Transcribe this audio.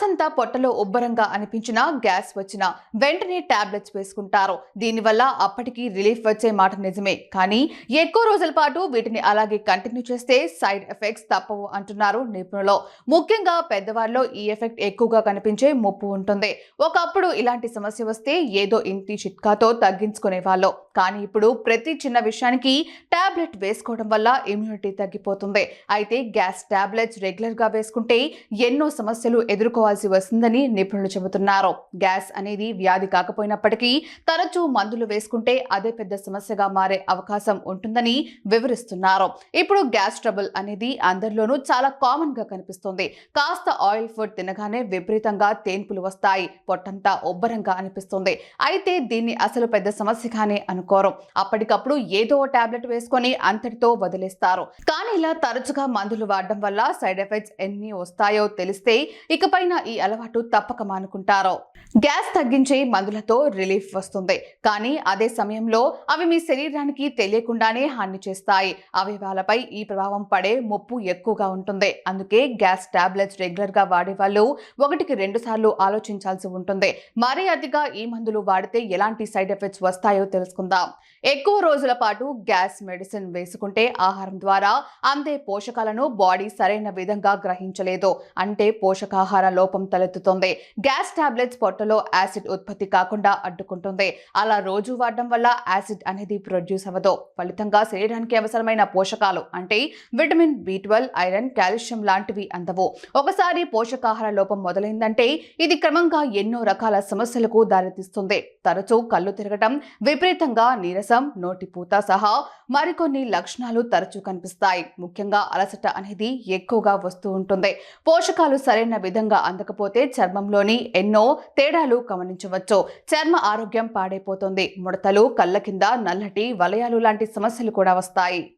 Point పొట్టలో ఉబ్బరంగా అనిపించిన gas వచ్చిన వెంటనే టాబ్లెట్స్ వేసుకుంటారు. దీనివల్ల అప్పటికి రిలీఫ్ వచ్చే మాట నిజమే. కానీ ఎక్కువ రోజుల పాటు వీటిని అలాగే కంటిన్యూ చేస్తే సైడ్ ఎఫెక్ట్స్ తప్పవు అంటున్నారు నిపుణులు. ముఖ్యంగా పెద్దవారిలో ఈ ఎఫెక్ట్ ఎక్కువగా కనిపించే ముప్పు ఉంటుంది. ఒకప్పుడు ఇలాంటి సమస్య వస్తే ఏదో ఇంటి చిట్కాతో తగ్గించుకునే వాళ్ళు కానీ ఇప్పుడు ప్రతి చిన్న విషయానికి టాబ్లెట్ వేసుకోవడం వల్ల ఇమ్యూనిటీ తగ్గిపోతుంది. అయితే గ్యాస్ టాబ్లెట్స్ రెగ్యులర్గా వేసుకుంటే ఎన్నో సమస్యలు తీసుకోవాల్సి వస్తుందని నిపుణులు చెబుతున్నారు. గ్యాస్ అనేది వ్యాధి కాకపోయినప్పటికీ తరచూ మందులు వేసుకుంటే అదే పెద్ద సమస్యగా మారే అవకాశం ఉంటుందని వివరిస్తున్నారు. ఇప్పుడు గ్యాస్ ట్రబుల్ అనేది అందరిలోనూ చాలా కామన్గా కనిపిస్తుంది. కాస్త ఆయిల్ ఫుడ్ తినగానే విపరీతంగా తేన్పులు వస్తాయి. పొట్టంతా ఉబ్బరంగా అనిపిస్తుంది. అయితే దీన్ని అసలు పెద్ద సమస్యగానే అనుకోరు. అప్పటికప్పుడు ఏదో టాబ్లెట్ వేసుకొని అంతటితో వదిలేస్తారు. కానీ ఇలా తరచుగా మందులు వాడడం వల్ల సైడ్ ఎఫెక్ట్స్ ఎన్ని వస్తాయో తెలిస్తే ఇకపైన ఈ అలవాటు తప్పక మానుకుంటారు. గ్యాస్ తగ్గించే మందులతో రిలీఫ్ వస్తుంది. కానీ అదే సమయంలో అవి మీ శరీరానికి తెలియకుండానే హాని చేస్తాయి. అవయవాలపై ఈ ప్రభావం పడే ముప్పు ఎక్కువగా ఉంటుంది. అందుకే గ్యాస్ టాబ్లెట్స్ రెగ్యులర్గా వాడే వాళ్ళు ఒకటికి రెండు సార్లు ఆలోచించాల్సి ఉంటుంది. మరీ అతిగా ఈ మందులు వాడితే ఎలాంటి సైడ్ ఎఫెక్ట్స్ వస్తాయో తెలుసుకుందాం. ఎక్కువ రోజుల పాటు గ్యాస్ మెడిసిన్ వేసుకుంటే ఆహారం ద్వారా అందే పోషకాలను బాడీ సరైన విధంగా గ్రహించలేదు. అంటే పోషకాహార లోపం తలెత్తుతుంది. గ్యాస్ టాబ్లెట్స్ పొట్టలో యాసిడ్ ఉత్పత్తి కాకుండా అడ్డుకుంటుంది. అలా రోజు వాడడం వల్ల యాసిడ్ అనేది ప్రొడ్యూస్ అవ్వదు. ఫలితంగా శరీరానికి అవసరమైన పోషకాలు అంటే vitamin B twelve iron calcium లాంటివి అందవు. ఒకసారి పోషకాహార లోపం మొదలైందంటే ఇది క్రమంగా ఎన్నో రకాల సమస్యలకు దారితీస్తుంది. తరచూ కళ్ళు తిరగటం విపరీతంగా నీరసం నోటిపూత సహా మరికొన్ని లక్షణాలు తరచూ కనిపిస్తాయి. ముఖ్యంగా అలసట అనేది ఎక్కువగా వస్తూ ఉంటుంది. పోషకాలు సరైన విధంగా అందకపోతే చర్మంలోని ఎన్నో తేడాలు గమనించవచ్చు. చర్మ ఆరోగ్యం పాడైపోతుంది. ముడతలు కళ్ళ కింద నల్లటి వలయాలు లాంటి సమస్యలు కూడా వస్తాయి.